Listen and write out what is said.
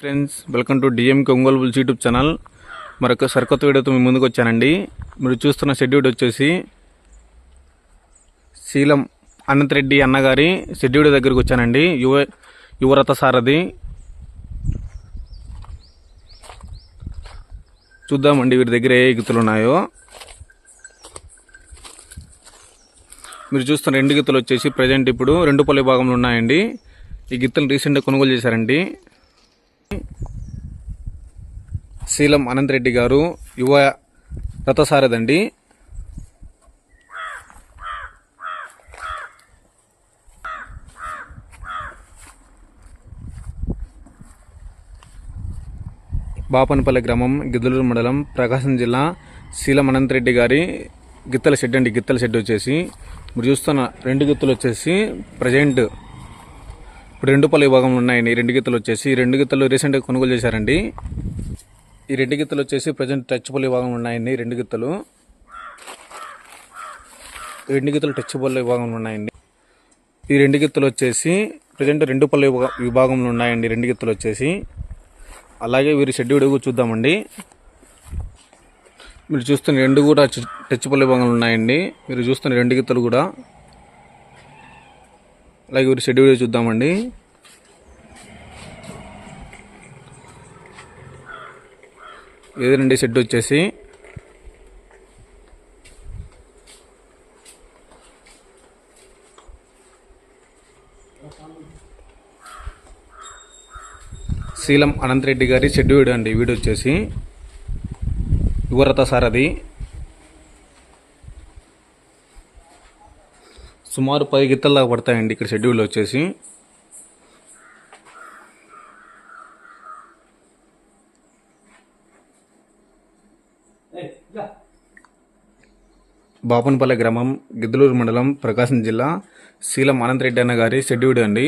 Friends welcome to డిఎంకి Ongole bulls YouTube channel మరొక సరికొత్త వీడియోతో మీ ముందుకు వచ్చానండి. మీరు చూస్తున్న షెడ్యూల్ వచ్చేసి శీలం అనంత్ రెడ్డి అన్నగారి షెడ్యూల్ దగ్గరికి వచ్చానండి. యువ యువరథ సారథి. చూద్దామండి వీరి దగ్గర ఏ గీతలు ఉన్నాయో. మీరు చూస్తున్న రెండు గిత్తలు వచ్చేసి ప్రజెంట్ ఇప్పుడు రెండు పల్లె భాగంలో ఉన్నాయండి. ఈ గిత్తలు రీసెంట్గా కొనుగోలు చేశారండి. శీలం అనంత్ రెడ్డి గారు యువ రథసారదండి బాపనపల్లి గ్రామం గిద్దలూరు మండలం ప్రకాశం జిల్లా శీలం అనంత్ రెడ్డి గారి గిత్తల షెడ్ అండి. గిత్తల షెడ్ వచ్చేసి మీరు చూస్తున్న రెండు గిత్తలు వచ్చేసి ప్రజెంట్ ఇప్పుడు రెండు పలు విభాగంలో ఉన్నాయండి రెండు గిత్తలు వచ్చేసి రెండు గిత్తలు రీసెంట్గా కొనుగోలు చేశారండి. ఈ రెండు గిత్తలు వచ్చేసి ప్రజెంట్ టచ్ పలు విభాగంలో ఉన్నాయండి. రెండు గిత్తలు రెండు గిత్తలు టచ్ పళ్ళు విభాగంలో ఉన్నాయండి. ఈ రెండు గిత్తలు వచ్చేసి ప్రజెంట్ రెండు పల్లె విభాగంలో ఉన్నాయండి. రెండు గిత్తలు వచ్చేసి. అలాగే వీరి షెడ్యూడ్ చూద్దామండి. మీరు చూస్తున్న రెండు కూడా టచ్ పల్లె విభాగంలో ఉన్నాయండి. మీరు చూస్తున్న రెండు గిత్తలు కూడా. అలాగే వీరి షెడ్యూల్ చూద్దామండి. ఎదురండి షెడ్ వచ్చేసి. శీలం అనంతరెడ్డి గారి షెడ్యూల్ అండి వీడియో వచ్చేసి. యువరథ సారథి సుమారు పది గిత్తలు దాకా పడతాయండి ఇక్కడ షెడ్యూల్ వచ్చేసి. బాపనపల్లె గ్రామం గిద్దలూరు మండలం ప్రకాశం జిల్లా శీలం అనంతరెడ్డి అన్న గారి షెడ్యూడ్ అండి.